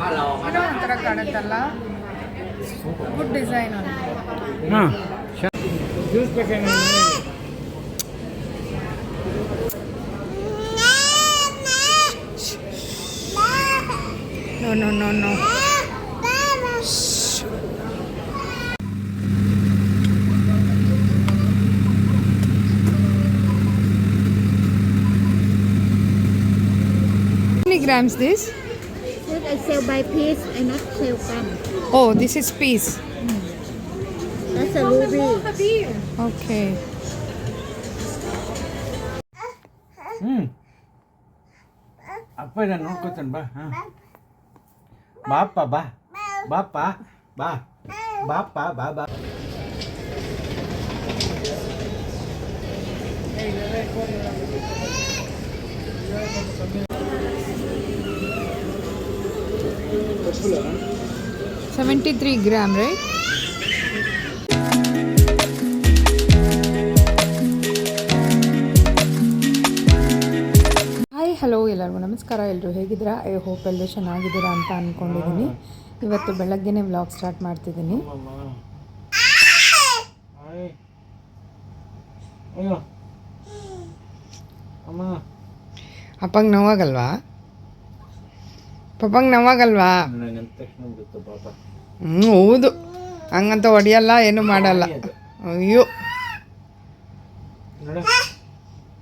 ಏನೋ ಒಂಥರ ಕಾಣುತ್ತಲ್ಲ ಗುಡ್ ಡಿಸೈನ್ ಹಾಂ. No no no no many grams this? Look, I sell by piece, I not sell gram. Oh, this is piece. That's a ruby. Okay. ಹ್ಞೂ ಅಪ್ಪ ನಾನು ನೋಡ್ಕೊತಾನೆ ಬಾ ಹಾಂ ಬಾಪ್ಪ ಬಾ ಬಾಪ್ಪ ಬಾ ಬಾಪ್ಪ ಬಾ ಬಾ Seventy-three gram right? Hi hello ಎಲ್ಲರಿಗೂ ನಮಸ್ಕಾರ. ಎಲ್ಲರೂ ಹೇಗಿದ್ದೀರಾ? ಐ ಹೋಪ್ ಎಲ್ಲರೂ ಚೆನ್ನಾಗಿದ್ದೀರಾ ಅಂತ ಅಂದ್ಕೊಂಡಿದ್ದೀನಿ ಇವತ್ತು ಬೆಳಗ್ಗೆನೇ ವ್ಲಾಗ್ ಸ್ಟಾರ್ಟ್ ಮಾಡ್ತಿದ್ದೀನಿ. ಅಪ್ಪಂಗೆ ನೋವಾಗಲ್ವಾ? ಪಪ್ಪಂಗೆ ಪಾಪ ಹ್ಞೂ ಹೌದು. ಹಂಗಂತ ಹೊಡಿಯಲ್ಲ, ಏನು ಮಾಡಲ್ಲ. ಅಯ್ಯೋ.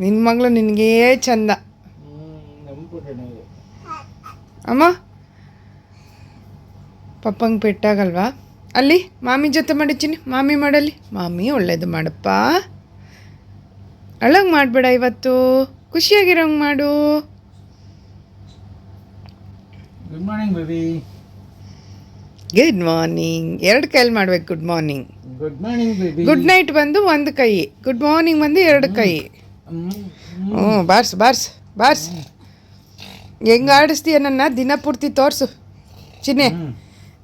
ನಿನ್ನ ಮಗಳು ನಿನಗೇ ಚಂದ. ಅಮ್ಮ. ಪಪ್ಪಂಗೆ ಪೆಟ್ಟಾಗಲ್ವಾ? ಅಲ್ಲಿ, ಮಾಮಿ ಜೊತೆ ಮಾಡಿದ್ದೀನಿ. ಮಾಮಿ ಮಾಡಲಿ ಮಾಮಿ, ಒಳ್ಳೇದು ಮಾಡಪ್ಪ. ಅಳಂಗೆ ಮಾಡಬೇಡ ಇವತ್ತು. ಖುಷಿಯಾಗಿರೋಂಗೆ ಮಾಡು. Good morning baby good morning ಎರಡು ಕೈಲಿ ಮಾಡ್ಬೇಕು. Good morning good morning baby good night ಬಂದು ಒಂದು ಕೈ. ಗುಡ್ ಮಾರ್ನಿಂಗ್ ಬಂದು ಎರಡು ಕೈ. ಹ್ಞೂ ಬಾರ್ಸ್ ಬಾರ್ಸ್ ಬಾರ್ಸ್. ಹೆಂಗೆ ಆಡಿಸ್ತೀಯ ನನ್ನ? ದಿನ ಪೂರ್ತಿ ತೋರಿಸು. ಚಿನ್ನೆ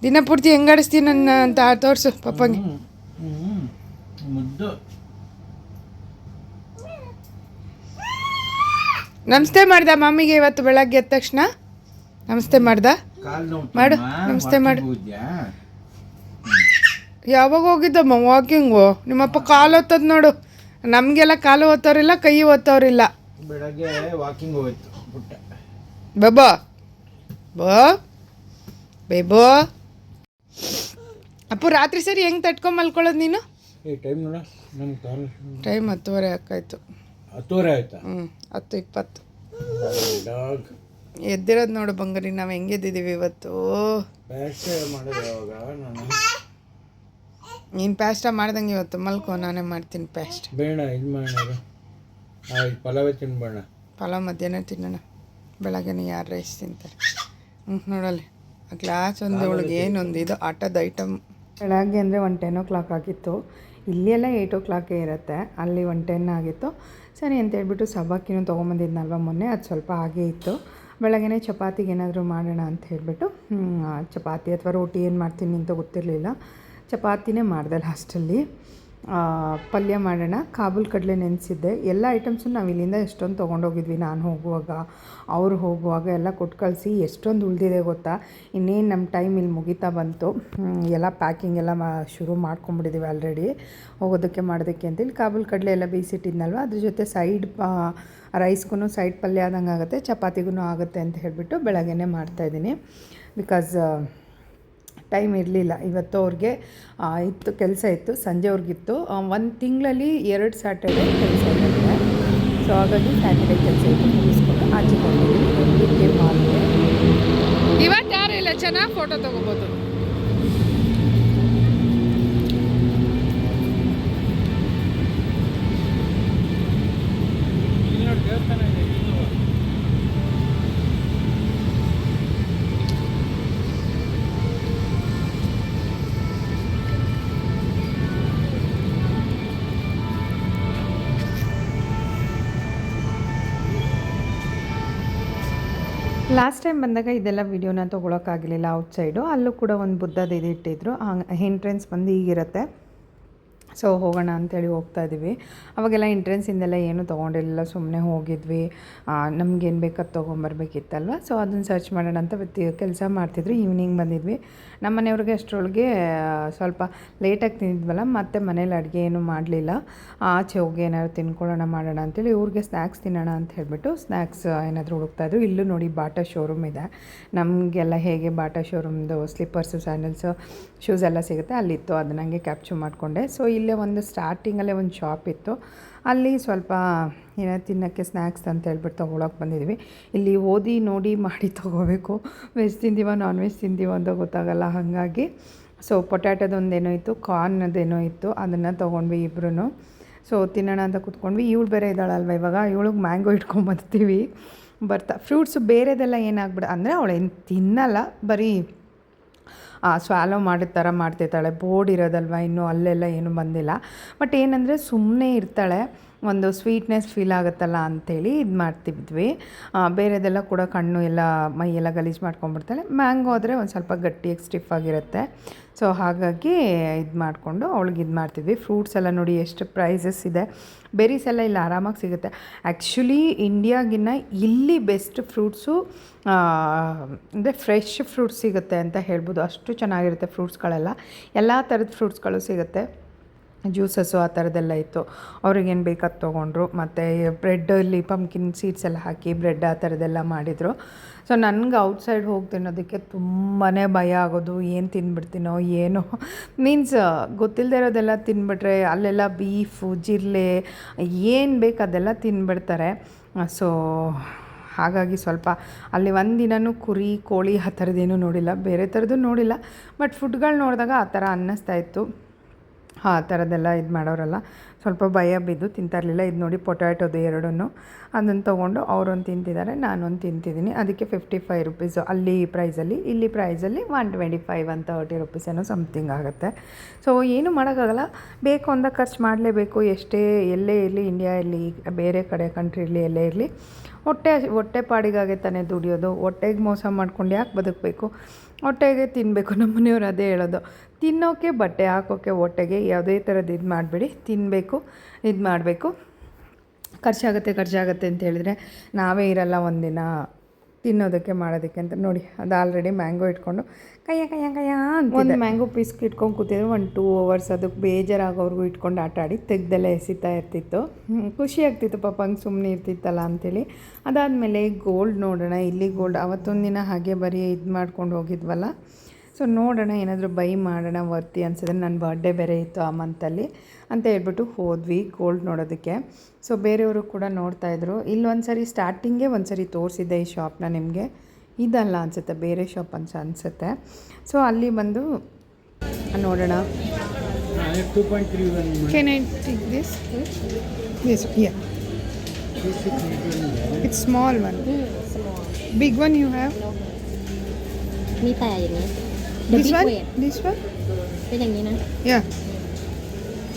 ದಿನ ಪೂರ್ತಿ ಹೆಂಗೆ ಆಡಿಸ್ತೀಯ ನನ್ನ ಅಂತ ತೋರಿಸು ಪಪ್ಪಂಗೆ. ನಮಸ್ತೆ ಮಾಡ್ದ ಮಮ್ಮಿಗೆ ಇವತ್ತು ಬೆಳಗ್ಗೆ ಎದ್ದ ತಕ್ಷಣ. ನಮಸ್ತೆ ಮಾಡ್ದ? ಮಾಡು, ನಮಸ್ತೆ ಮಾಡು. ಯಾವಾಗ ಹೋಗಿದ್ದಮ್ಮ ವಾಕಿಂಗು? ನಿಮ್ಮಪ್ಪ ಕಾಲು ಹೊತ್ತದ್ ನೋಡು. ನಮಗೆಲ್ಲ ಕಾಲು ಓದ್ತವ್ರಿಲ್ಲ ಕೈ ಓದ್ತವ್ರಿಲ್ಲ ಬೆಳಗ್ಗೆ ವಾಕಿಂಗ್ ಹೋಯ್ತು ಪುಟ್ಟ. ಬಬ್ಬಾ ಬಾ. ಬೇಬೋ. ಅಪ್ಪು ರಾತ್ರಿ ಸರಿ ಹೆಂಗ್ ತಟ್ಕೊಂಡ್ ಮಲ್ಕೊಳ್ಳೋದು ನೀನು? ಟೈಮ್ ಟೈಮ್ ಹತ್ತುವರೆ ಹಾಕಾಯ್ತು ಹತ್ತುವರೆ ಆಯ್ತಾ? ಹ್ಞೂ ಹತ್ತು ಇಪ್ಪತ್ತು. ಎದ್ದಿರೋದು ನೋಡು ಬಂಗಾರಿ ನಾವು ಹೆಂಗೆದ್ದಿದ್ದೀವಿ ಇವತ್ತು? ನಾನು. ನೀನು ಪ್ಯಾಸ್ಟ ಮಾಡ್ದಂಗೆ ಇವತ್ತು ಮಲ್ಕೋ ನಾನೇ ಮಾಡ್ತೀನಿ ಪ್ಯಾಸ್ಟ್ ಬೇಡ ಇದು ಮಾಡೋಣ ಆಯ್ತು ಪಲಾವೆ ತಿನ್ಬೇಡ ಪಲಾವ್ ಮಧ್ಯಾಹ್ನ ತಿನ್ನೋಣ. ಬೆಳಗ್ಗೆ ಯಾರು ರೈಸ್ ತಿಂತಾರೆ? ಹ್ಞೂ ನೋಡಲ್ಲಿ. ಆ ಗ್ಲಾಸ್ ಒಂದು ಒಳಗೆ ಏನೊಂದು ಇದು ಆಟದ ಐಟಮ್ ಬೆಳಗ್ಗೆ ಅಂದರೆ ಒನ್ ಟೆನ್ ಓ ಕ್ಲಾಕ್ ಆಗಿತ್ತು. ಇಲ್ಲೆಲ್ಲ ಏಯ್ಟ್ ಓ ಕ್ಲಾಕೇ ಇರುತ್ತೆ. ಅಲ್ಲಿ ಒನ್ ಟೆನ್ ಆಗಿತ್ತು. ಸರಿ ಅಂತ ಹೇಳ್ಬಿಟ್ಟು ಸಬ್ಬಕ್ಕಿನೂ ತೊಗೊಂಬಂದಿದ್ನಲ್ವ ಮೊನ್ನೆ ಅದು ಸ್ವಲ್ಪ ಹಾಗೇ ಇತ್ತು. ಬೆಳಗ್ಗೆನೇ ಚಪಾತಿಗೆ ಏನಾದರೂ ಮಾಡೋಣ ಅಂತ ಹೇಳಿಬಿಟ್ಟು ಚಪಾತಿ ಅಥವಾ ರೋಟಿ ಏನು ಮಾಡ್ತೀನಿ ಅಂತ ಗೊತ್ತಿರಲಿಲ್ಲ. ಚಪಾತಿನೇ ಮಾಡಿದೆ ಲಾಸ್ಟಲ್ಲಿ. ಪಲ್ಯ ಮಾಡೋಣ. ಕಾಬೂಲ್ ಕಡಲೆ ನೆನೆಸಿದ್ದೆ. ಎಲ್ಲ ಐಟಮ್ಸು ನಾವು ಇಲ್ಲಿಂದ ಎಷ್ಟೊಂದು ತೊಗೊಂಡೋಗಿದ್ವಿ. ನಾನು ಹೋಗುವಾಗ, ಅವರು ಹೋಗುವಾಗ ಎಲ್ಲ ಕೊಟ್ಟು ಕಳಿಸಿ ಎಷ್ಟೊಂದು ಉಳಿದಿದೆ ಗೊತ್ತಾ? ಇನ್ನೇನು ನಮ್ಮ ಟೈಮ್ ಇಲ್ಲಿ ಮುಗಿತಾ ಬಂತು. ಎಲ್ಲ ಪ್ಯಾಕಿಂಗ್ ಎಲ್ಲ ಮಾ, ಶುರು ಮಾಡ್ಕೊಂಬಿಟ್ಟಿದ್ದೀವಿ ಆಲ್ರೆಡಿ ಹೋಗೋದಕ್ಕೆ, ಮಾಡೋದಕ್ಕೆ ಅಂತೇಳಿ ಕಾಬೂಲ್ ಕಡಲೆ ಎಲ್ಲ ಬೇಯಿಸಿಟ್ಟಿದ್ನಲ್ವ? ಅದ್ರ ಜೊತೆ ಸೈಡ್ ರೈಸ್ಗೂ ಸೈಡ್ ಪಲ್ಯ ಆದಂಗೆ ಆಗುತ್ತೆ, ಚಪಾತಿಗೂ ಆಗುತ್ತೆ ಅಂತ ಹೇಳಿಬಿಟ್ಟು ಬೆಳಗ್ಗೆನೇ ಮಾಡ್ತಾಯಿದ್ದೀನಿ ಬಿಕಾಸ್ ಟೈಮ್ ಇರಲಿಲ್ಲ. ಇವತ್ತು ಅವ್ರಿಗೆ ಇತ್ತು, ಕೆಲಸ ಇತ್ತು, ಸಂಜೆ ಅವ್ರಿಗಿತ್ತು. ಒಂದು ತಿಂಗಳಲ್ಲಿ ಎರಡು ಸ್ಯಾಟರ್ಡೆ ಕೆಲಸ ಇರುತ್ತೆ. ಸೊ ಹಾಗಾಗಿ ಸ್ಯಾಟರ್ಡೆ ಕೆಲಸ ಇತ್ತು, ಮುಗಿಸ್ಕೊಂಡು ಆಚೆ ಹೋಗಿದ್ದೀವಿ ಇವತ್ತು ಯಾರು ಇಲ್ಲ? ಚೆನ್ನಾಗಿ ಫೋಟೋ ತೊಗೋಬೋದು. ಲಾಸ್ಟ್ ಟೈಮ್ ಬಂದಾಗ ಇದೆಲ್ಲ ವೀಡಿಯೋನ ತೊಗೊಳಕ್ಕಾಗಲಿಲ್ಲ ಔಟ್ಸೈಡು ಅಲ್ಲೂ ಕೂಡ ಒಂದು ಬುದ್ಧದ ಇದು ಇಟ್ಟಿದ್ರು ಎಂಟ್ರೆನ್ಸ್ ಬಂದು ಹೀಗಿರುತ್ತೆ ಸೊ ಹೋಗೋಣ ಅಂತೇಳಿ ಹೋಗ್ತಾ ಇದ್ದೀವಿ. ಅವಾಗೆಲ್ಲ ಎಂಟ್ರೆನ್ಸಿಂದೆಲ್ಲ ಏನು ತೊಗೊಂಡಿರಲಿಲ್ಲ. ಸುಮ್ಮನೆ ಹೋಗಿದ್ವಿ. ನಮ್ಗೇನು ಬೇಕು ಅದು ತೊಗೊಂಬರ್ಬೇಕಿತ್ತಲ್ವ? ಸೊ ಅದನ್ನು ಸರ್ಚ್ ಮಾಡೋಣ ಅಂತ ಕೆಲಸ ಮಾಡ್ತಿದ್ರು. ಈವ್ನಿಂಗ್ ಬಂದಿದ್ವಿ. ನಮ್ಮ ಮನೆಯವ್ರಿಗೆ ಅಷ್ಟರೊಳಗೆ ಸ್ವಲ್ಪ ಲೇಟಾಗಿ ತಿಂದಿದ್ವಲ್ಲ, ಮತ್ತೆ ಮನೇಲಿ ಅಡುಗೆ ಏನೂ ಮಾಡಲಿಲ್ಲ. ಆಚೆ ಹೋಗಿ ಏನಾದ್ರು ತಿನ್ಕೊಳ್ಳೋಣ, ಮಾಡೋಣ ಅಂತೇಳಿ ಇವ್ರಿಗೆ ಸ್ನ್ಯಾಕ್ಸ್ ತಿನ್ನೋಣ ಅಂತ ಹೇಳಿಬಿಟ್ಟು ಸ್ನ್ಯಾಕ್ಸ್ ಏನಾದರೂ ಹುಡುಕ್ತಾಯಿದ್ರು ಇಲ್ಲೂ ನೋಡಿ ಬಾಟಾ ಶೋರೂಮ್ ಇದೆ. ನಮಗೆಲ್ಲ ಹೇಗೆ ಬಾಟಾ ಶೋರೂಮ್ದು ಸ್ಲಿಪ್ಪರ್ಸು ಸ್ಯಾಂಡಲ್ಸು ಶೂಸ್ ಎಲ್ಲ ಸಿಗುತ್ತೆ. ಅಲ್ಲಿತ್ತು, ಅದನ್ನ ಹಂಗೆ ಕ್ಯಾಪ್ಚರ್ ಮಾಡಿಕೊಂಡೆ. ಸೊ ಇಲ್ಲೇ ಒಂದು ಸ್ಟಾರ್ಟಿಂಗಲ್ಲೇ ಒಂದು ಶಾಪ್ ಇತ್ತು. ಅಲ್ಲಿ ಸ್ವಲ್ಪ, ಏನೋ ತಿನ್ನೋಕ್ಕೆ ಸ್ನ್ಯಾಕ್ಸ್ ಅಂತ ಹೇಳ್ಬಿಟ್ಟು ತೊಗೊಳಕ್ಕೆ ಬಂದಿದ್ವಿ. ಇಲ್ಲಿ ಓದಿ ನೋಡಿ ಮಾಡಿ ತೊಗೋಬೇಕು. ವೆಜ್ ತಿಂದೀವ ನಾನ್ ವೆಜ್ ತಿಂದೀವ ಅಂತ ಗೊತ್ತಾಗಲ್ಲ ಹಾಗಾಗಿ. ಸೊ ಪೊಟ್ಯಾಟೋದೊಂದೇನೋ ಇತ್ತು ಕಾರ್ನದೇನೋ ಇತ್ತು, ಅದನ್ನು ತೊಗೊಂಡ್ವಿ ಇಬ್ಬರೂ ಸೊ ತಿನ್ನೋಣ ಅಂತ ಕೂತ್ಕೊಂಡ್ವಿ. ಇವಳು ಬೇರೆ ಇದ್ದಾಳಲ್ವ ಇವಾಗ. ಇವಳಿಗೆ ಮ್ಯಾಂಗೋ ಇಟ್ಕೊಂಬರ್ತೀವಿ ಬರ್ತಾ ಫ್ರೂಟ್ಸು ಬೇರೆದೆಲ್ಲ ಏನಾಗ್ಬಿಡ, ಅಂದರೆ ಅವಳೇನು ತಿನ್ನಲ್ಲ, ಬರೀ ಸ್ವಾಲೋ ಮಾಡಿದ ಥರ ಮಾಡ್ತಿರ್ತಾಳೆ. ಬೋರ್ಡ್ ಇರೋದಲ್ವ ಇನ್ನೂ ಅಲ್ಲೆಲ್ಲ ಏನೂ ಬಂದಿಲ್ಲ. ಬಟ್ ಏನಂದರೆ ಸುಮ್ಮನೆ ಇರ್ತಾಳೆ. ಒಂದು ಸ್ವೀಟ್ನೆಸ್ ಫೀಲ್ ಆಗುತ್ತಲ್ಲ ಅಂಥೇಳಿ ಇದು ಮಾಡ್ತಿದ್ವಿ. ಬೇರೆದೆಲ್ಲ ಕೂಡ ಕಣ್ಣು ಎಲ್ಲ, ಮೈ ಎಲ್ಲ ಗಲೀಜು ಮಾಡ್ಕೊಂಡ್ಬಿಡ್ತಾಳೆ ಮ್ಯಾಂಗೋ ಆದರೆ ಒಂದು ಸ್ವಲ್ಪ ಗಟ್ಟಿಯಾಗಿ ಸ್ಟಿಫ್ ಆಗಿರುತ್ತೆ. ಸೊ ಹಾಗಾಗಿ ಇದು ಮಾಡಿಕೊಂಡು ಅವಳಿಗೆ ಇದು ಮಾಡ್ತಿದ್ವಿ. ಫ್ರೂಟ್ಸ್ ಎಲ್ಲ ನೋಡಿ ಎಷ್ಟು ಪ್ರೈಸಸ್ ಇದೆ. ಬೆರೀಸ್ ಎಲ್ಲ ಇಲ್ಲಿ ಆರಾಮಾಗಿ ಸಿಗುತ್ತೆ. ಆ್ಯಕ್ಚುಲಿ ಇಂಡಿಯಾಗಿನ್ನ ಇಲ್ಲಿ ಬೆಸ್ಟ್ ಫ್ರೂಟ್ಸು ಅಂದರೆ ಫ್ರೆಶ್ ಫ್ರೂಟ್ಸ್ ಸಿಗುತ್ತೆ ಅಂತ ಹೇಳ್ಬೋದು. ಅಷ್ಟು ಚೆನ್ನಾಗಿರುತ್ತೆ ಫ್ರೂಟ್ಸ್ಗಳೆಲ್ಲ ಎಲ್ಲ ಥರದ ಫ್ರೂಟ್ಸ್ಗಳು ಸಿಗುತ್ತೆ. ಜ್ಯೂಸಸ್ಸು ಆ ಥರದ್ದೆಲ್ಲ ಇತ್ತು. ಅವ್ರಿಗೇನು ಬೇಕಾದ ತೊಗೊಂಡ್ರು. ಮತ್ತು ಬ್ರೆಡ್ಡಲ್ಲಿ ಪಂಪ್ಕಿನ್ ಸೀಡ್ಸ್ ಎಲ್ಲ ಹಾಕಿ ಬ್ರೆಡ್ ಆ ಥರದ್ದೆಲ್ಲ ಮಾಡಿದರು. ಸೊ ನನಗೆ ಔಟ್ಸೈಡ್ ಹೋಗಿ ತಿನ್ನೋದಕ್ಕೆ ತುಂಬಾ ಭಯ ಆಗೋದು. ಏನು ತಿಂದ್ಬಿಡ್ತೀನೋ ಏನೋ. ಮೀನ್ಸ್ ಗೊತ್ತಿಲ್ಲದೆ ಇರೋದೆಲ್ಲ ತಿಂದ್ಬಿಟ್ರೆ ಅಲ್ಲೆಲ್ಲ ಬೀಫು ಜಿರ್ಲೆ ಏನು ಬೇಕು ಅದೆಲ್ಲ ತಿಂದ್ಬಿಡ್ತಾರೆ ಸೊ ಹಾಗಾಗಿ ಸ್ವಲ್ಪ ಅಲ್ಲಿ ಒಂದಿನನೂ ಕುರಿ, ಕೋಳಿ ಆ ಥರದ್ದೇನೂ ನೋಡಿಲ್ಲ. ಬೇರೆ ಥರದ್ದು ನೋಡಿಲ್ಲ. ಬಟ್ ಫುಡ್ಗಳು ನೋಡಿದಾಗ ಆ ಥರ ಅನ್ನಿಸ್ತಾ ಇತ್ತು. ಆ ಥರದ್ದೆಲ್ಲ ಇದು ಮಾಡೋರಲ್ಲ. ಸ್ವಲ್ಪ ಭಯ ಬಿದ್ದು ತಿಂತಾ ಇರಲಿಲ್ಲ ಇದು ನೋಡಿ ಪೊಟ್ಯಾಟೋದು ಎರಡನ್ನು. ಅದನ್ನು ತೊಗೊಂಡು ಅವರೊಂದು ತಿಂತಿದ್ದಾರೆ, ನಾನೊಂದು ತಿಂತಿದ್ದೀನಿ. ಅದಕ್ಕೆ ಫಿಫ್ಟಿ ಫೈವ್ ರುಪೀಸು ಅಲ್ಲಿ ಪ್ರೈಸಲ್ಲಿ ಇಲ್ಲಿ ಪ್ರೈಸಲ್ಲಿ ಒನ್ ಟ್ವೆಂಟಿ ಫೈವ್ ಅಂತ ತರ್ಟಿ ರುಪೀಸ್ ಏನೋ ಸಮಥಿಂಗ್ ಆಗುತ್ತೆ. ಸೊ ಏನು ಮಾಡೋಕ್ಕಾಗಲ್ಲ. ಬೇಕು ಅಂದ ಖರ್ಚು ಮಾಡಲೇಬೇಕು. ಎಷ್ಟೇ, ಎಲ್ಲೇ ಇರಲಿ ಇಂಡಿಯಾ ಇರಲಿ, ಬೇರೆ ಕಡೆ ಕಂಟ್ರಿ ಇರಲಿ, ಎಲ್ಲೇ ಇರಲಿ, ಹೊಟ್ಟೆ ಹೊಟ್ಟೆ ಪಾಡಿಗಾಗೆ ತಾನೇ ದುಡಿಯೋದು. ಹೊಟ್ಟೆಗೆ ಮೋಸ ಮಾಡ್ಕೊಂಡು ಯಾಕೆ ಬದುಕಬೇಕು? ಹೊಟ್ಟೆಗೆ ತಿನ್ನಬೇಕು ನಮ್ಮ ಮನೆಯವ್ರು ಅದೇ ಹೇಳೋದು. ತಿನ್ನೋಕೆ ಬಟ್ಟೆ ಹಾಕೋಕ್ಕೆ ಹೊಟ್ಟೆಗೆ ಯಾವುದೇ ಥರದ್ದು ಇದು ಮಾಡಬೇಡಿ ತಿನ್ನಬೇಕು ಇದು ಮಾಡಬೇಕು. ಖರ್ಚಾಗುತ್ತೆ ಖರ್ಚಾಗುತ್ತೆ ಅಂತ ಹೇಳಿದರೆ ನಾವೇ ಇರಲ್ಲ ಒಂದಿನ ತಿನ್ನೋದಕ್ಕೆ ಮಾಡೋದಕ್ಕೆ ಅಂತ ನೋಡಿ, ಅದು ಆಲ್ರೆಡಿ ಮ್ಯಾಂಗೋ ಇಟ್ಕೊಂಡು ಕಯ್ಯ ಕಯ್ಯ ಕಯ್ಯ ಒಂದು ಮ್ಯಾಂಗೋ ಪೀಸ್ ಇಟ್ಕೊಂಡು ಕೂತಿದ್ರು ಒಂದು ಟೂ ಅವರ್ಸ್ ಅದಕ್ಕೆ ಬೇಜಾರಾಗೋರ್ಗು ಇಟ್ಕೊಂಡು ಆಟ ಆಡಿ ತೆಗ್ದೆಲ್ಲ ಎಸಿತಾ ಇರ್ತಿತ್ತು. ಖುಷಿ ಆಗ್ತಿತ್ತು ಪಾಪ, ಹಂಗೆ ಸುಮ್ಮನೆ ಇರ್ತಿತ್ತಲ್ಲ ಅಂಥೇಳಿ ಅದಾದಮೇಲೆ ಗೋಲ್ಡ್ ನೋಡೋಣ, ಇಲ್ಲಿ ಗೋಲ್ಡ್ ಅವತ್ತೊಂದಿನ ದಿನ ಹಾಗೆ ಬರೀ ಇದು ಮಾಡ್ಕೊಂಡು ಹೋಗಿದ್ವಲ್ಲ. ಸೊ ನೋಡೋಣ ಏನಾದರೂ ಬೈ ಮಾಡೋಣ ವರ್ತಿ ಅನ್ಸಿದ್ರೆ ನನ್ನ ಬರ್ಡೇ ಬೇರೆ ಇತ್ತು ಆ ಮಂತಲ್ಲಿ ಅಂತ ಹೇಳ್ಬಿಟ್ಟು ಹೋದ್ವಿ ಗೋಲ್ಡ್ ನೋಡೋದಕ್ಕೆ. ಸೊ ಬೇರೆಯವರು ಕೂಡ ನೋಡ್ತಾಯಿದ್ರು ಇಲ್ಲೊಂದು ಸರಿ ಸ್ಟಾರ್ಟಿಂಗೇ ಒಂದು ಸರಿ ತೋರಿಸಿದ್ದೆ ಈ ಶಾಪ್ನ ನಿಮಗೆ. ಇದಲ್ಲ ಅನಿಸುತ್ತೆ ಬೇರೆ ಶಾಪ್ ಅಂತ ಅನಿಸುತ್ತೆ. ಸೊ ಅಲ್ಲಿ ಬಂದು ನೋಡೋಣ. Two point three one can I take this this yeah it's small one big one You have มีแต่อย่างนี้ The this big one weight. This one เป็นอย่างนี้นะ yeah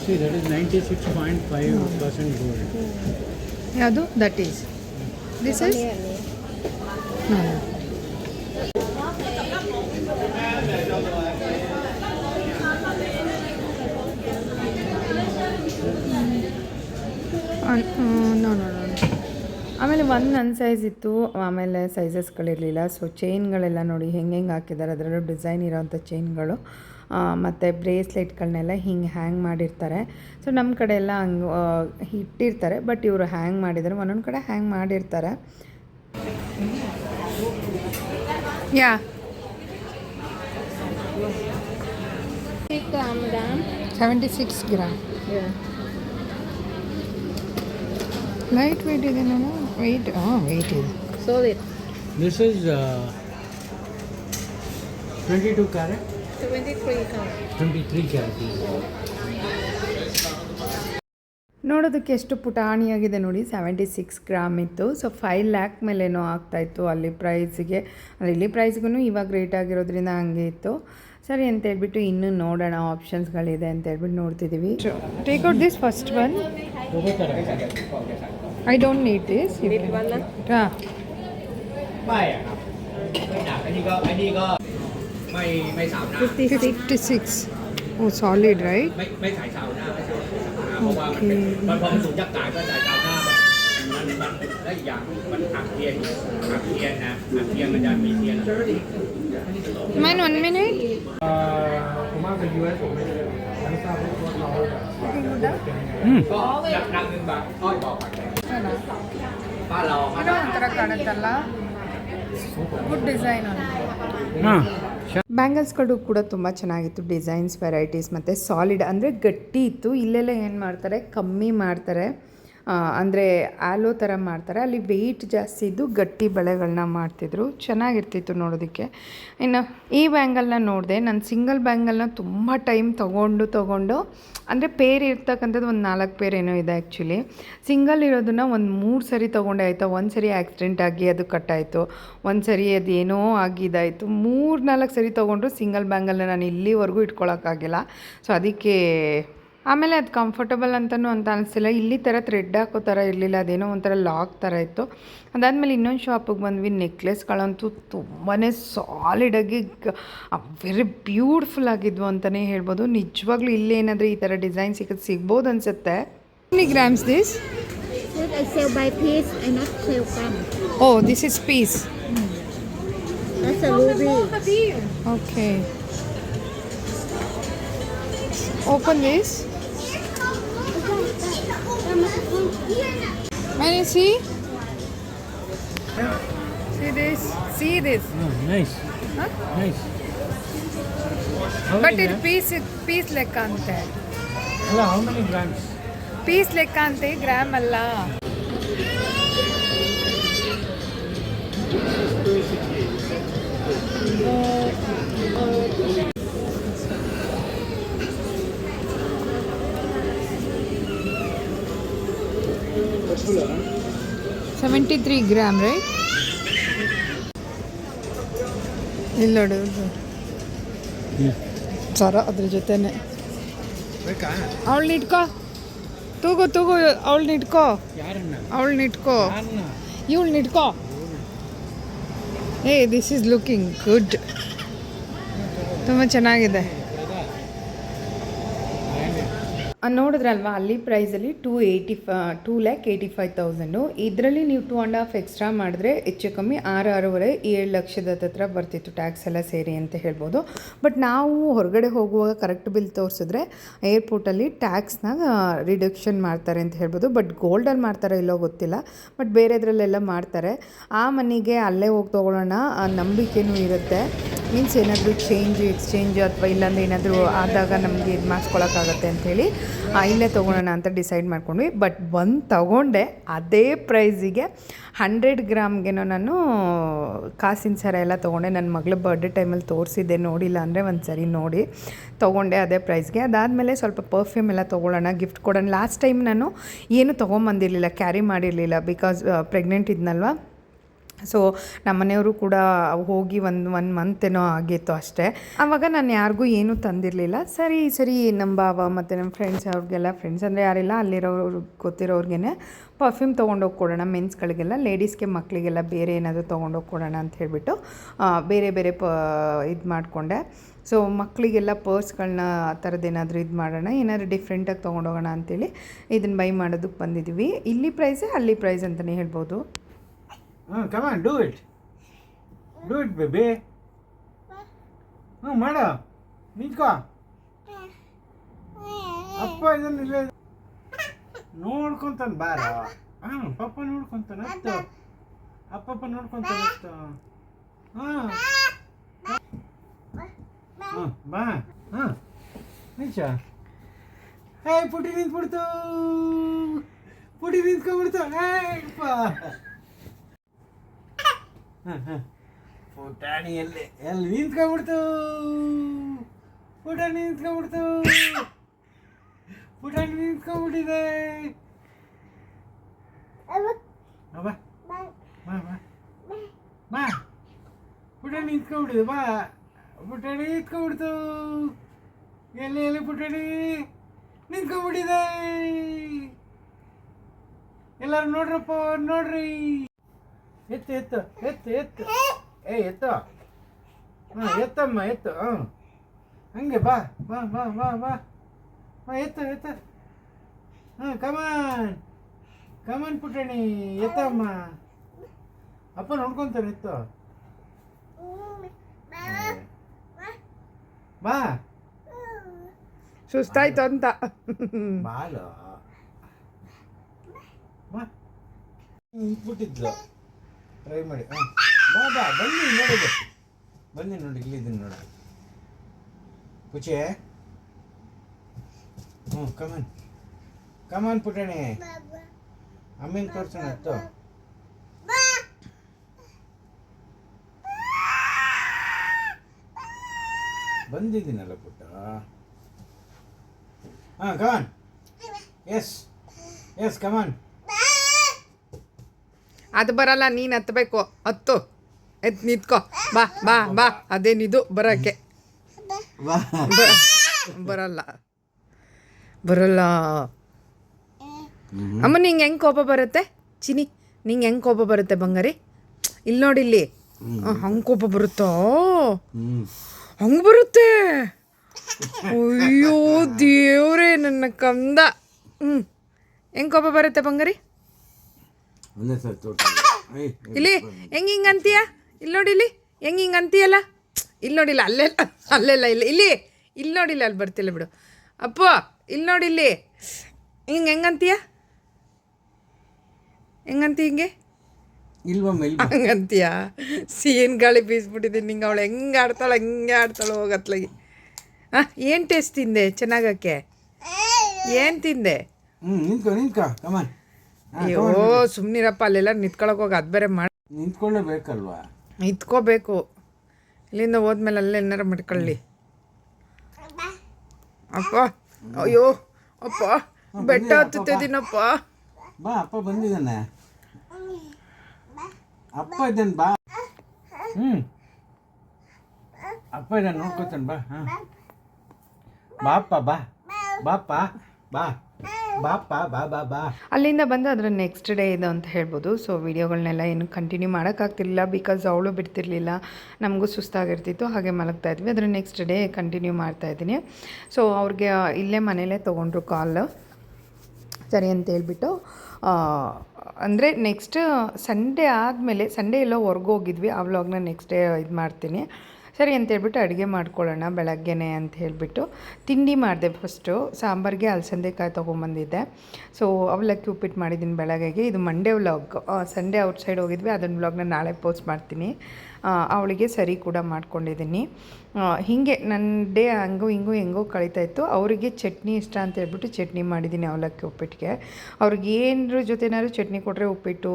See, that is 96.5 percent gold. ಯಾವುದು that is this is นี่แบบนี้ No. No no no ಆಮೇಲೆ ಒಂದು ನನ್ನ size ಇತ್ತು ಆಮೇಲೆ ಸೈಜಸ್ಗಳಿರಲಿಲ್ಲ so ಚೈನ್ಗಳೆಲ್ಲ ನೋಡಿ ಹೆಂಗೆ ಹೆಂಗೆ ಹಾಕಿದ್ದಾರೆ ಅದರಲ್ಲೂ ಡಿಸೈನ್ ಇರೋವಂಥ ಚೈನ್ಗಳು ಮತ್ತು ಬ್ರೇಸ್ಲೆಟ್ಗಳನ್ನೆಲ್ಲ ಹಿಂಗೆ ಹ್ಯಾಂಗ್ ಮಾಡಿರ್ತಾರೆ. ಸೊ ನಮ್ಮ ಕಡೆ ಎಲ್ಲ ಹಂಗೆ ಇಟ್ಟಿರ್ತಾರೆ ಬಟ್ ಇವರು ಹ್ಯಾಂಗ್ ಮಾಡಿದ್ದಾರೆ ಒಂದೊಂದು ಕಡೆ ಹ್ಯಾಂಗ್ ಮಾಡಿರ್ತಾರೆ. Yeah. Seventy six gram. Light weight ಇದೆ ನಾನು ವೆಯ್ಟ್ ಹಾಂ ವೆಯ್ಟ್ ಇದೆ. So this is 22 carat, 23 gram. 23 carat. ನೋಡೋದಕ್ಕೆ ಎಷ್ಟು ಪುಟಾಣಿಯಾಗಿದೆ ನೋಡಿ. ಸೆವೆಂಟಿ ಸಿಕ್ಸ್ ಗ್ರಾಮ್ ಇತ್ತು. ಸೊ ಫೈವ್ ಲ್ಯಾಕ್ ಮೇಲೇನೋ ಆಗ್ತಾಯಿತ್ತು ಅಲ್ಲಿ ಪ್ರೈಸಿಗೆ ಅಂದರೆ ಇಲ್ಲಿ ಪ್ರೈಸ್ಗೂ ಇವಾಗ ರೇಟ್ ಆಗಿರೋದ್ರಿಂದ ಹಂಗೆ ಇತ್ತು. ಸರಿ ಅಂತ ಹೇಳ್ಬಿಟ್ಟು ಇನ್ನೂ ನೋಡೋಣ ಆಪ್ಷನ್ಸ್ಗಳಿದೆ ಅಂತ ಹೇಳ್ಬಿಟ್ಟು ನೋಡ್ತಿದ್ದೀವಿ take out this first one I don't need this. Yeah. Why? Fifty-six. Oh, solid, right? Okay. Mine one minute. Mm. ಏನೋ ಒಂಥರ ಕಾಣುತ್ತಲ್ಲ ಗುಡ್ ಡಿಸೈನ್ ಹಾಂ. ಬ್ಯಾಂಗಲ್ಸ್ಗಳು ಕೂಡ ತುಂಬ ಚೆನ್ನಾಗಿತ್ತು. ಡಿಸೈನ್ಸ್ ವೆರೈಟೀಸ್ ಮತ್ತು ಸಾಲಿಡ್ ಅಂದರೆ ಗಟ್ಟಿ ಇತ್ತು. ಇಲ್ಲೆಲ್ಲ ಏನು ಮಾಡ್ತಾರೆ? ಕಮ್ಮಿ ಮಾಡ್ತಾರೆ. ಅಂದರೆ ಆಲೋ ಥರ ಮಾಡ್ತಾರೆ. ಅಲ್ಲಿ ವೆಯ್ಟ್ ಜಾಸ್ತಿ ಇದ್ದು ಗಟ್ಟಿ ಬಳೆಗಳನ್ನ ಮಾಡ್ತಿದ್ರು. ಚೆನ್ನಾಗಿರ್ತಿತ್ತು ನೋಡೋದಕ್ಕೆ. ಇನ್ನು ಈ ಬ್ಯಾಂಗಲ್ನ ನೋಡಿದೆ, ನಾನು ಸಿಂಗಲ್ ಬ್ಯಾಂಗಲ್ನ ತುಂಬ ಟೈಮ್ ತೊಗೊಂಡು ತೊಗೊಂಡು, ಅಂದರೆ ಪೇರ್ ಇರ್ತಕ್ಕಂಥದ್ದು ಒಂದು ನಾಲ್ಕು ಪೇರ್ ಏನೋ ಇದೆ ಆ್ಯಕ್ಚುಲಿ ಸಿಂಗಲ್ ಇರೋದನ್ನ ಒಂದು ಮೂರು ಸರಿ ತೊಗೊಂಡೆ ಆಯಿತಾ. ಒಂದು ಸರಿ ಆ್ಯಕ್ಸಿಡೆಂಟ್ ಆಗಿ ಅದು ಕಟ್ಟಾಯಿತು ಒಂದು ಸರಿ ಅದು ಏನೋ ಮೂರು ನಾಲ್ಕು ಸರಿ ತೊಗೊಂಡ್ರು ಸಿಂಗಲ್ ಬ್ಯಾಂಗಲ್ನ ನಾನು ಇಲ್ಲಿವರೆಗೂ ಇಟ್ಕೊಳ್ಳೋಕ್ಕಾಗಿಲ್ಲ ಸೊ ಅದಕ್ಕೆ ಆಮೇಲೆ ಅದು ಕಂಫರ್ಟಬಲ್ ಅಂತಲೂ ಅಂತ ಅನಿಸ್ತಿಲ್ಲ ಇಲ್ಲಿ ಥರ ಥ್ರೆಡ್ ಹಾಕೋ ಥರ ಇರಲಿಲ್ಲ. ಅದೇನೋ ಒಂಥರ ಲಾಕ್ ಥರ ಇತ್ತು. ಅದಾದಮೇಲೆ ಇನ್ನೊಂದು ಶಾಪಿಗೆ ಬಂದ್ವಿ. ನೆಕ್ಲೆಸ್ಗಳಂತೂ ತುಂಬಾ ಸಾಲಿಡಾಗಿ ವೆರಿ ಬ್ಯೂಟಿಫುಲ್ ಆಗಿದ್ವು ಅಂತಲೇ ಹೇಳ್ಬೋದು. ನಿಜವಾಗ್ಲೂ ಇಲ್ಲೇನಾದರೂ ಈ ಥರ ಡಿಸೈನ್ ಸಿಗೋದು ಸಿಗ್ಬೋದು ಅನಿಸುತ್ತೆ. Grams this. Oh this is piece. Okay open this May I see? See this? See this? Nice Huh? Nice but ಇದು ಪೀಸ್ ಪೀಸ್ ಲೆಕ್ಕ ಅಂತೆ ಅಲ್ಲ ಹೌ ಮೆನಿ ಗ್ರಾಮ್ಸ್ ಪೀಸ್ ಲೆಕ್ಕ ಅಂತೆ ಗ್ರಾಮ್ ಅಲ್ಲ ಸೆವೆಂಟಿ ತ್ರೀ ಗ್ರಾಮ್ ರೈಟ್ ಇಲ್ಲ ನೋಡು. ಸರ, ಅದ್ರ ಜೊತೆನೆ. ಅವಳನ್ನ ಇಟ್ಕೋ ತೂಗು ತೂಗು ಅವಳನ್ನ ಇಟ್ಕೋ ಅವಳನ್ನ ಇಟ್ಕೋ ಇವಳನ್ನ ಇಟ್ಕೋ ಏ ದಿಸ್ ಈಸ್ ಲುಕಿಂಗ್ ಗುಡ್ ತುಂಬ ಚೆನ್ನಾಗಿದೆ ಆ, ನೋಡಿದ್ರಲ್ವಾ, ಅಲ್ಲಿ ಪ್ರೈಸಲ್ಲಿ ಟೂ ಏಯ್ಟಿ ಫ two lakh eighty five thousand ಇದರಲ್ಲಿ ನೀವು ಟೂ ಆ್ಯಂಡ್ ಹಾಫ್ ಎಕ್ಸ್ಟ್ರಾ ಮಾಡಿದ್ರೆ ಹೆಚ್ಚು ಕಮ್ಮಿ ಆರು ಆರೂವರೆ, ಏಳು ಲಕ್ಷದ ಹತ್ರ ಬರ್ತಿತ್ತು ಟ್ಯಾಕ್ಸ್ ಎಲ್ಲ ಸೇರಿ ಅಂತ ಹೇಳ್ಬೋದು. ಬಟ್ ನಾವು ಹೊರಗಡೆ ಹೋಗುವಾಗ ಕರೆಕ್ಟ್ ಬಿಲ್ ತೋರಿಸಿದ್ರೆ ಏರ್ಪೋರ್ಟಲ್ಲಿ ಟ್ಯಾಕ್ಸ್ನ ರಿಡಕ್ಷನ್ ಮಾಡ್ತಾರೆ ಅಂತ ಹೇಳ್ಬೋದು. ಬಟ್ ಗೋಲ್ಡಲ್ಲಿ ಮಾಡ್ತಾರೋ ಇಲ್ಲೋ ಗೊತ್ತಿಲ್ಲ. ಬಟ್ ಬೇರೆದ್ರಲ್ಲೆಲ್ಲ ಮಾಡ್ತಾರೆ. ಆ ಮನೆಗೆ ಅಲ್ಲೇ ಹೋಗಿ ತೊಗೊಳ್ಳೋಣ ನಂಬಿಕೆನೂ ಇರುತ್ತೆ. ಮೀನ್ಸ್ ಏನಾದರೂ ಚೇಂಜ್ ಎಕ್ಸ್ಚೇಂಜ್ ಅಥವಾ ಇಲ್ಲಾಂದ್ರೆ ಏನಾದರೂ ಆದಾಗ ನಮಗೆ ಇದು ಮಾಡಿಸ್ಕೊಳಕ್ಕಾಗತ್ತೆ ಅಂಥೇಳಿ ಇಲ್ಲೇ ತೊಗೊಳೋಣ ಅಂತ ಡಿಸೈಡ್ ಮಾಡ್ಕೊಂಡ್ವಿ. ಬಟ್ ಬಂದು ತಗೊಂಡೆ ಅದೇ ಪ್ರೈಸಿಗೆ ಹಂಡ್ರೆಡ್ ಗ್ರಾಮ್ಗೇನೋ ನಾನು ಕಾಸಿನ ಸರ ಎಲ್ಲ ತೊಗೊಂಡೆ. ನನ್ನ ಮಗಳ ಬರ್ಡೇ ಟೈಮಲ್ಲಿ ತೋರಿಸಿದ್ದೆ, ನೋಡಿಲ್ಲ ಅಂದರೆ ಒಂದು ಸರಿ ನೋಡಿ ತೊಗೊಂಡೆ ಅದೇ ಪ್ರೈಸ್ಗೆ ಅದಾದಮೇಲೆ ಸ್ವಲ್ಪ ಪರ್ಫ್ಯೂಮ್ ಎಲ್ಲ ತೊಗೊಳ್ಳೋಣ ಗಿಫ್ಟ್ ಕೊಡೋಣ. ಲಾಸ್ಟ್ ಟೈಮ್ ನಾನು ಏನು ತೊಗೊಂಬಂದಿರಲಿಲ್ಲ ಕ್ಯಾರಿ ಮಾಡಿರಲಿಲ್ಲ ಬಿಕಾಸ್ ಪ್ರೆಗ್ನೆಂಟ್ ಇದ್ನಲ್ವ? ಸೊ ನಮ್ಮನೆಯವರು ಕೂಡ ಹೋಗಿ ಒಂದು ಒನ್ ಮಂತ್ ಏನೋ ಆಗಿತ್ತು ಅಷ್ಟೇ. ಆವಾಗ ನಾನು ಯಾರಿಗೂ ಏನೂ ತಂದಿರಲಿಲ್ಲ. ಸರಿ ಸರಿ ನಮ್ಮ ಬಾವ ಮತ್ತು ನಮ್ಮ ಫ್ರೆಂಡ್ಸ್ ಅವ್ರಿಗೆಲ್ಲ ಫ್ರೆಂಡ್ಸ್ ಅಂದರೆ ಯಾರಿಲ್ಲ, ಅಲ್ಲಿರೋರು ಗೊತ್ತಿರೋರ್ಗೆ ಪರ್ಫ್ಯೂಮ್ ತೊಗೊಂಡೋಗಿ ಕೊಡೋಣ ಮೆನ್ಸ್ಗಳಿಗೆಲ್ಲ ಲೇಡೀಸ್ಗೆ ಮಕ್ಕಳಿಗೆಲ್ಲ ಬೇರೆ ಏನಾದರೂ ತೊಗೊಂಡೋಗಿ ಕೊಡೋಣ ಅಂತ ಹೇಳಿಬಿಟ್ಟು ಬೇರೆ ಬೇರೆ ಪ, ಇದು ಮಾಡಿಕೊಂಡೆ. ಸೊ ಮಕ್ಕಳಿಗೆಲ್ಲ ಪರ್ಸ್ಗಳನ್ನ ಆ ಥರದ್ದೇನಾದರೂ ಇದು ಮಾಡೋಣ, ಏನಾದರೂ ಡಿಫ್ರೆಂಟಾಗಿ ತೊಗೊಂಡೋಗೋಣ ಅಂತೇಳಿ ಇದನ್ನು ಬೈ ಮಾಡೋದಕ್ಕೆ ಬಂದಿದ್ದೀವಿ ಇಲ್ಲಿ ಪ್ರೈಸೇ ಅಲ್ಲಿ ಪ್ರೈಸ್ ಅಂತಲೇ ಹೇಳ್ಬೋದು. ಹಾಂ come on do it do it baby ಹ್ಞೂ ಮಾಡು. ನಿಂತ್ಕೋ. ಅಪ್ಪ ಇದನ್ನ ಇಲ್ಲ ನೋಡ್ಕೊಂತಾನೆ ಬಾರ. ಹಾಂ ಪಪ್ಪ ನೋಡ್ಕೊಂತಾನೆ ಅತ್ತು ಅಪ್ಪಪ್ಪ ನೋಡ್ಕೊಂತಾನೆ ಅತ್ತು ಹಾಂ ಹಾಂ ಬಾ. ಹಾಂ ನಿಂಚ ಹೇ ಪುಟಿ ನಿಂತ್ಬಿಡ್ತು. ಪುಟಿ ನಿಂತ್ಕೊಂಡ್ಬಿಡ್ತು. ಹೇ ಪುಟಾಣಿ ಎಲ್ಲಿ ಎಲ್ಲಿ ನಿಂತ್ಕೊಂಡ್ಬಿಡ್ತು? ಪುಟಾಣಿ ನಿಂತ್ಕೊಂಡ್ಬಿಡ್ತು. ಪುಟಾಣಿ ನಿಂತ್ಕೊಂಡ್ಬಿಟ್ಟಿದೆ. ಬಾ ಪುಟಾಣಿ ನಿಂತ್ಕೊಂಡ್ಬಿಟ್ಟಿದೆ, ಬಾ. ಪುಟಾಣಿ ನಿಂತ್ಕೊಂಡ್ಬಿಡ್ತು. ಎಲ್ಲಿ ಎಲ್ಲಿ ಪುಟಾಣಿ ನಿಂತ್ಕೊಂಡ್ಬಿಟ್ಟಿದೆ? ಎಲ್ಲರೂ ನೋಡ್ರಪ್ಪ, ನೋಡ್ರಿ. ಎತ್ತು ಎತ್ತು ಎತ್ತು ಎತ್ತು. ಏ! ಎತ್ತು. ಹಾಂ ಎತ್ತಮ್ಮ ಎತ್ತು. ಹ್ಞೂ. ಹಂಗೆ ಬಾ ಬಾ ಬಾ ಬಾ ಬಾ. ಬಾ ಎತ್ತ ಎತ್ತ. ಹಾಂ ಕಮಾನ್ ಕಮಾನ್ ಪುಟಣಿ ಎತ್ತಮ್ಮ. ಅಪ್ಪ ನೋಡ್ಕೊಂತಾನೆ ಎತ್ತು. ಬಾ. ಸುಸ್ತಾಯ್ತು ಅಂತ. ಬಾಲು. ಬಾ. ಇಟ್ಬಿಟ್ಟಿದ್ಲು ಟ್ರೈ ಮಾಡಿ. ಹಾಂ. ಬಾ ಬಾ ಬನ್ನಿ ನೋಡಿದೆ. ಬನ್ನಿ ನೋಡಿ ಇಲ್ಲಿದ್ದೀನಿ ನೋಡಿ. ಪುಚೆ ಹ್ಞೂ ಕಮನ್ ಕಮನ್ ಪುಟಣಿ. ಅಮ್ಮಿನ ತೋರ್ಸೋಣ ಹತ್ತು ಬಂದಿದ್ದೀನಲ್ಲ ಪುಟ್ಟ? ಹಾಂ ಕಮಾನ್ ಎಸ್ ಎಸ್ ಕಮಾನ್ ಅದು ಬರಲ್ಲ ನೀನು ಹತ್ತಬೇಕು ಹತ್ತು. ಎತ್ ನಿಂತ್ಕೋ. ಬಾ ಬಾ ಬಾ. ಅದೇನಿದು? ಬರೋಕ್ಕೆ ಬರಲ್ಲ. ಬರಲ್ಲ. ಅಮ್ಮ ನಿಂಗೆ ಹೆಂಗೆ ಕೋಪ ಬರುತ್ತೆ? ಚಿನಿ ನಿಂಗೆ ಹೆಂಗೆ ಕೋಪ ಬರುತ್ತೆ ಬಂಗಾರಿ? ಇಲ್ಲಿ ನೋಡಿ ಇಲ್ಲಿ. ಹಂಗೆ ಕೋಪ ಬರುತ್ತೋ? ಹಂಗೆ ಬರುತ್ತೆ? ಅಯ್ಯೋ ದೇವ್ರೇ ನನ್ನ ಕಂದ. ಹ್ಞೂ ಹೆಂಗೆ ಕೋಪ ಬರುತ್ತೆ ಬಂಗಾರಿ? ಒಂದೇ ಸರಿ ಇಲ್ಲಿ ಹೆಂಗೆ ಹಿಂಗೆ ಅಂತೀಯ? ಇಲ್ಲಿ ನೋಡಿ ಇಲ್ಲಿ ಹೆಂಗೆ ಹಿಂಗೆ ಅಂತೀಯಲ್ಲ? ಇಲ್ಲಿ ನೋಡಿಲ್ಲ ಅಲ್ಲೆಲ್ಲ ಅಲ್ಲೆಲ್ಲ ಇಲ್ಲ. ಇಲ್ಲಿ ಇಲ್ಲಿ ನೋಡಿಲ್ಲ ಅಲ್ಲಿ ಬರ್ತಿಲ್ಲ ಬಿಡು. ಅಪ್ಪ ಇಲ್ಲಿ ನೋಡಿ ಇಲ್ಲಿ. ಹಿಂಗೆ ಹೆಂಗಂತೀಯ ಹೆಂಗಂತಿ ಹಿಂಗೆ ಇಲ್ವಮ್ಮ ಇಲ್ಲ ಹಂಗಂತೀಯ ಸೀನ್ ಗಾಳಿ ಬೀಸ್ಬಿಟ್ಟಿದ್ದೀನಿ ನಿಂಗೆ. ಅವಳು ಹೆಂಗೆ ಆಡ್ತಾಳೆ ಹೆಂಗೆ ಆಡ್ತಾಳೆ ಹೋಗತ್ಲಾಗಿ ಹಾಂ ಏನು ಟೇಸ್ಟ್ ತಿಂದೆ ಚೆನ್ನಾಗಕ್ಕೆ? ಏನು ತಿಂದೆ? ಹ್ಞೂ ನಿಂತ್ಕೊ ನಿಂತ್ಕೊ. ಕಮಾನ್ ಅಯ್ಯೋ ಸುಮ್ಮನಿರಪ್ಪ ಅಲ್ಲೆಲ್ಲ ನಿಂತ್ಕೊಳಕ್ ಹೋಗಿ ಅದು ಬೇರೆ ಮಾಡಿ ನಿಂತ್ಕೊಳ್ಳೇಬೇಕಲ್ವಾ ನಿಂತ್ಕೋಬೇಕು. ಇಲ್ಲಿಂದ ಹೋದ್ಮೇಲೆ ಅಲ್ಲೇ ಏನಾರ ಮಾಡ್ಕೊಳ್ಳಿ. ಅಪ್ಪ ಅಯ್ಯೋ ಅಪ್ಪ ಬೆಟ್ಟ ಹತ್ತುತ್ತಿದ್ದೀನಪ್ಪ ಬಾ ಅಪ್ಪ ಬಂದಿದ್ದಾನೆ. ಅಪ್ಪ ಇದ್ದಾನೆ ಬಾ. ಹ್ಞೂ ಅಪ್ಪ ಇದ್ದಾನೆ ನೋಡ್ಕೊತಾನೆ ಬಾ ಹಾಂ. ಬಾಪ್ಪ ಬಾ. ಬಾಪ್ಪ ಬಾ. ಬಾ ಬಾ ಬಾ ಅಲ್ಲಿಂದ ಬಂದು ಅದರ ನೆಕ್ಸ್ಟ್ ಡೇ ಇದು ಅಂತ ಹೇಳ್ಬೋದು. ಸೊ ವೀಡಿಯೋಗಳನ್ನೆಲ್ಲ ಏನು ಕಂಟಿನ್ಯೂ ಮಾಡೋಕ್ಕಾಗ್ತಿರ್ಲಿಲ್ಲ ಬಿಕಾಸ್ ಅವಳು ಬಿಡ್ತಿರ್ಲಿಲ್ಲ. ನಮಗೂ ಸುಸ್ತಾಗಿರ್ತಿತ್ತು, ಹಾಗೆ ಮಲಗ್ತಾ ಇದ್ವಿ. ಅದರ ನೆಕ್ಸ್ಟ್ ಡೇ ಕಂಟಿನ್ಯೂ ಮಾಡ್ತಾ ಇದ್ದೀನಿ. ಸೊ ಅವ್ರಿಗೆ ಇಲ್ಲೇ ಮನೇಲೇ ತೊಗೊಂಡ್ರು ಕಾಲ್ ಸರಿ ಅಂತ ಹೇಳ್ಬಿಟ್ಟು ಅಂದರೆ ನೆಕ್ಸ್ಟ್ ಸಂಡೇ ಆದಮೇಲೆ ಸಂಡೇ ಎಲ್ಲೋ ಹೊರ್ಗೋಗಿದ್ವಿ ಆ ವ್ಲಾಗ್ನ ನೆಕ್ಸ್ಟ್ ಡೇ ಇದು ಮಾಡ್ತೀನಿ. ಸರಿ ಅಂತ ಹೇಳ್ಬಿಟ್ಟು ಅಡುಗೆ ಮಾಡ್ಕೊಳ್ಳೋಣ ಬೆಳಗ್ಗೆನೆ ಅಂತ ಹೇಳಿಬಿಟ್ಟು. ತಿಂಡಿ ಮಾಡಿದೆ ಫಸ್ಟು ಸಾಂಬಾರಿಗೆ ಅಲಸಂದೆಕಾಯಿ ತೊಗೊಂಬಂದಿದ್ದೆ. ಸೊ ಅವಲಕ್ಕಿ ಉಪ್ಪಿಟ್ಟು ಮಾಡಿದ್ದೀನಿ ಬೆಳಗ್ಗೆಗೆ. ಇದು ಮಂಡೇ ವ್ಲಾಗ್ ಸಂಡೇ ಔಟ್ಸೈಡ್ ಹೋಗಿದ್ವಿ. ಅದನ್ನ ವ್ಲಾಗ್ನ ನಾಳೆ ಪೋಸ್ಟ್ ಮಾಡ್ತೀನಿ. ಅವಳಿಗೆ ಸರಿ ಕೂಡ ಮಾಡ್ಕೊಂಡಿದ್ದೀನಿ. ಹೀಗೆ ನನ್ನ ಡೇ ಹಂಗೂ ಹಿಂಗೂ ಹೆಂಗೋ ಕಳೀತಾ ಇತ್ತು. ಅವರಿಗೆ ಚಟ್ನಿ ಇಷ್ಟ ಅಂತ ಹೇಳ್ಬಿಟ್ಟು ಚಟ್ನಿ ಮಾಡಿದ್ದೀನಿ ಅವಲಕ್ಕಿ ಉಪ್ಪಿಟ್ಟಿಗೆ ಅವ್ರಿಗೆ ಏನರ ಜೊತೆನಾದ್ರು ಚಟ್ನಿ ಕೊಟ್ಟರೆ ಉಪ್ಪಿಟ್ಟು,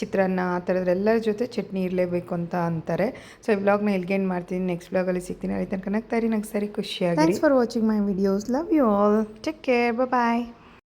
ಚಿತ್ರಾನ್ನ ಆ ಥರದ್ರೆಲ್ಲರ ಜೊತೆ ಚಟ್ನಿ ಇರಲೇಬೇಕು ಅಂತ ಅಂತಾರೆ. ಸೊ ಈ ವ್ಲಾಗ್ನ ಏನು ಮಾಡ್ತೀನಿ ನೆಕ್ಸ್ಟ್ ವ್ಲಾಗಲ್ಲಿ ಸಿಗ್ತೀನಿ. ಅಲ್ಲಿ ತನಕ ನಗ್ತಾ ಇರಿ ನಂಗೆ ಸರಿ ಖುಷಿಯಾಗಿ thanks for watching my videos love you all take care bye